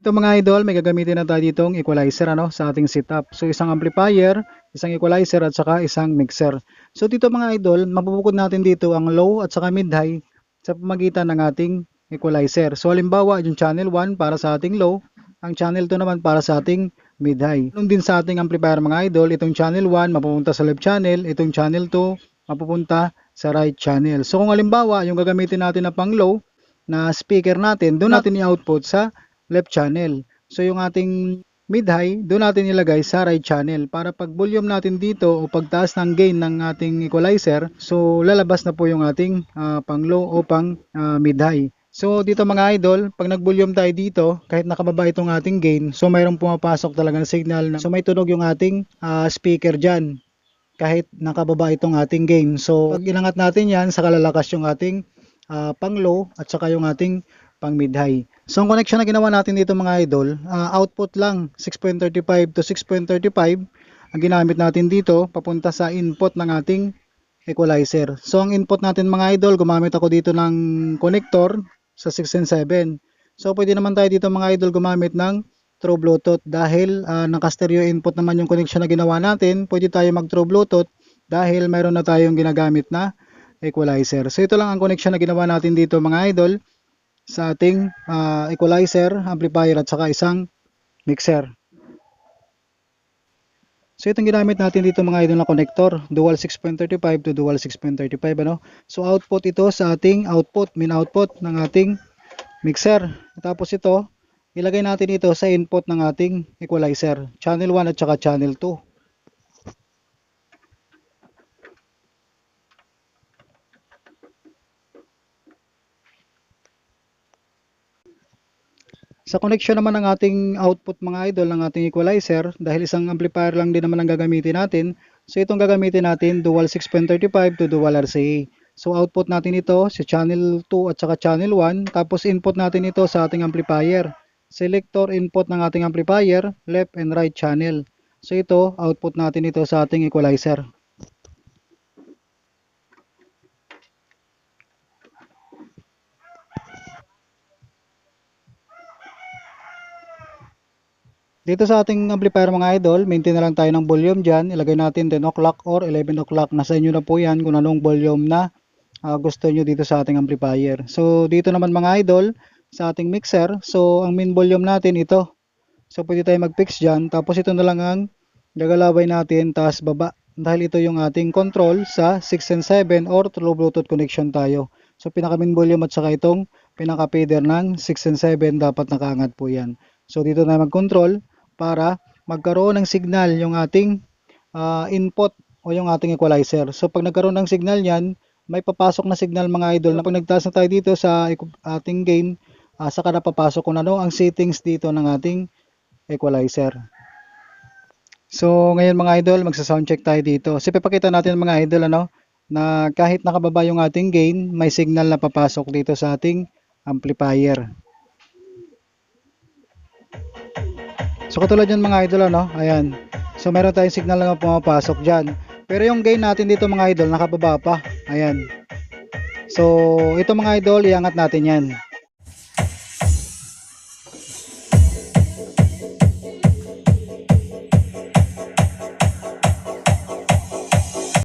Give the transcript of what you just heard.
Ito mga idol, may gagamitin na tayo ditong equalizer ano, sa ating setup. So isang amplifier, isang equalizer at saka isang mixer. So dito mga idol, mapupukod natin dito ang low at saka mid-high sa pamagitan ng ating equalizer. So halimbawa, yung channel 1 para sa ating low, ang channel 2 naman para sa ating mid-high. Nung din sa ating amplifier mga idol, itong channel 1 mapupunta sa left channel, itong channel 2 mapupunta sa right channel. So kung halimbawa, yung gagamitin natin na pang low na speaker natin, doon natin i-output sa left channel. So yung ating mid-high, doon natin ilagay sa right channel para pag volume natin dito o pagtaas ng gain ng ating equalizer, so lalabas na po yung ating uh, pang low o pang uh, mid-high. So dito mga idol, pag nag-volume tayo dito, kahit nakababa itong ating gain, so mayroong pumapasok talaga na signal na so may tunog yung ating uh, speaker dyan kahit nakababa itong ating gain. So pag inangat natin yan, sa kalalakas yung ating uh, pang low at saka yung ating pang mid-high. So ang connection na ginawa natin dito mga idol, uh, output lang 6.35 to 6.35 ang ginamit natin dito papunta sa input ng ating equalizer. So ang input natin mga idol, gumamit ako dito ng connector sa 6 and 7. So pwede naman tayo dito mga idol gumamit ng true Bluetooth dahil uh, naka-stereo input naman yung connection na ginawa natin. Pwede tayo mag true Bluetooth dahil mayroon na tayong ginagamit na equalizer. So ito lang ang connection na ginawa natin dito mga idol sa ating uh, equalizer, amplifier at saka isang mixer. So itong ginamit natin dito mga idol na connector, dual 6.35 to dual 6.35 ano. So output ito sa ating output, min output ng ating mixer. Tapos ito, ilagay natin ito sa input ng ating equalizer, channel 1 at saka channel 2. Sa connection naman ng ating output mga idol ng ating equalizer, dahil isang amplifier lang din naman ang gagamitin natin, so itong gagamitin natin dual 6.35 to dual RCA. So output natin ito sa channel 2 at saka channel 1, tapos input natin ito sa ating amplifier. Selector input ng ating amplifier, left and right channel. So ito, output natin ito sa ating equalizer. Dito sa ating amplifier mga idol, maintain na lang tayo ng volume dyan. Ilagay natin 10 o'clock or 11 o'clock. Nasa inyo na po yan kung anong volume na uh, gusto nyo dito sa ating amplifier. So dito naman mga idol, sa ating mixer, so ang main volume natin ito. So pwede tayo mag-fix dyan. Tapos ito na lang ang gagalaway natin, taas baba. Dahil ito yung ating control sa 6 and 7 or through Bluetooth connection tayo. So pinaka main volume at saka itong pinaka feeder ng 6 and 7 dapat nakaangat po yan. So dito na mag-control para magkaroon ng signal yung ating uh, input o yung ating equalizer. So pag nagkaroon ng signal yan, may papasok na signal mga idol na pag nagtaas na tayo dito sa ating gain, uh, saka na papasok kung ano ang settings dito ng ating equalizer. So ngayon mga idol, magsa-sound check tayo dito. So ipapakita natin mga idol ano, na kahit nakababa yung ating gain, may signal na papasok dito sa ating amplifier. So katulad yan mga idol ano, ayan. So meron tayong signal na pumapasok dyan. Pero yung gain natin dito mga idol, nakababa pa. Ayan. So ito mga idol, iangat natin yan.